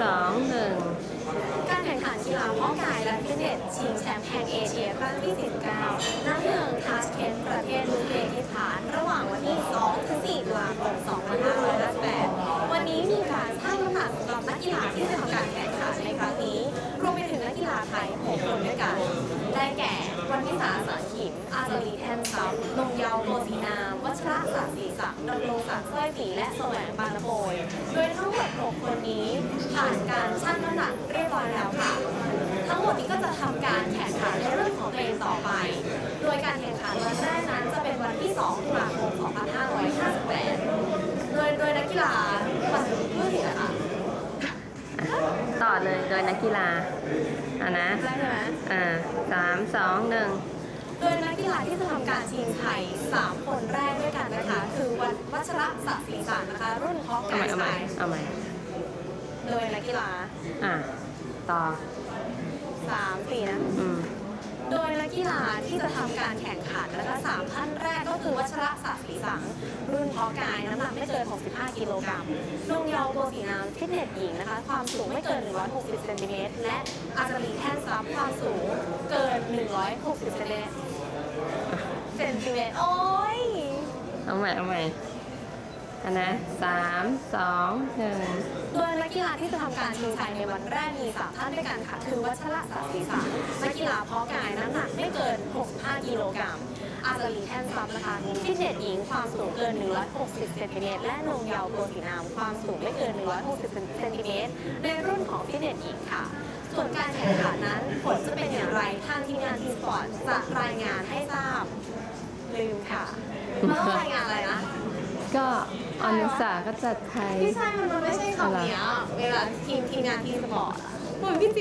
สองหนึ่งการแข่งขันกีฬาพาะกายและฟิตเนสชิงแชมป์แห่งเอเชียครั้งที่49ณเมืองทาชเคนต์ประเทศอุซเบกิสถาน ระหว่างวันที่2ถึง4ตุลาคม2558 วันนี้มีการชั่งน้ำหนักสำหรับนักกีฬาที่จะทำการแข่งขันในครั้งนี้ รวมไปถึงนักกีฬาไทย 6 คนด้วยกัน ได้แก่ วันวิสาสังขิมอาจารีแทนซับนงเยาวโกสีนาม วัชระศักดิ์ศรีศักดิ์ดำรงศักดิ์สร้อยศรีและแสวงบางละโบยโดยทั้งหมด6คนนี้ผ่านการชั่งน้ำหนักเรียบร้อยแล้วค่ะ ทั้งหมดนี้ก็จะทำการแข่งขันในเรื่องของตัวเองต่อไป โดยการแข่งขันวันแรกนั้นจะเป็นวันที่ 2 ตุลาคม 2558 โดยโดยนักกีฬาวันผู้ผิดนะคะต่อเลยโดยนักกีฬาอะนะได้ไหมอ่าสามสองหนึ่งโดยนักกีฬาที่จะทำการชิงไทย3 ชระศักดิ์ศรีสันนะคะ รุ่นฮอกเอาไกใหม่ด์เอาไทใหม่ยเอาใหม่โดยนักกีฬาอะต่อ3 4นะ อืมโดยนักกีฬาที่จะทำการแข่งขันนะคะสามท่านแรกก็คือวัชระศักดิ์ศรีสัง รุ่นเพาะกายน้ำหนักไม่เกิน 65 กิโลกรัมลุงเยาวโกสีนามฟิตเนสหญิงนะคะ ความสูงไม่เกิน 160เซนติเมตรและอาจารีแท่นซับความสูงเกิน 160เซนติเมตรเซนติเมตรโอ้ย เอาใหม่เอาใหม่ อะนะสามสองหนึ่งโดยนักกีฬาที่จะทำการชิงชัยในวันแรกมี3ท่านด้วยกันค่ะ คือวัชระศักดิ์ศรีสังนักกีฬาเพาะกายน้ำหนักไม่เกิน 65 กิโลกรัม อาจารีแท่นซับนะคะฟิตเนสหญิงความสูงเกิน 160 เซนติเมตรและนงเยาวโกสีนามความสูงไม่เกิน 160 เซนติเมตรในรุ่นของฟิตเนสหญิงค่ะส่วนการแข่งขันนั้นผลจะเป็นอย่างไรทางทีมงานทีสปอร์ตจะรายงานให้ทราบลืมค่ะมันต้องรายงานอะไรนะก็ อนุสาก็จัดไทย พี่ชายมันไม่ใช่คำเนี้ยเวลาทีมทีมงานทีมสปอร์ตอะเหมือนพี่จิ๊บ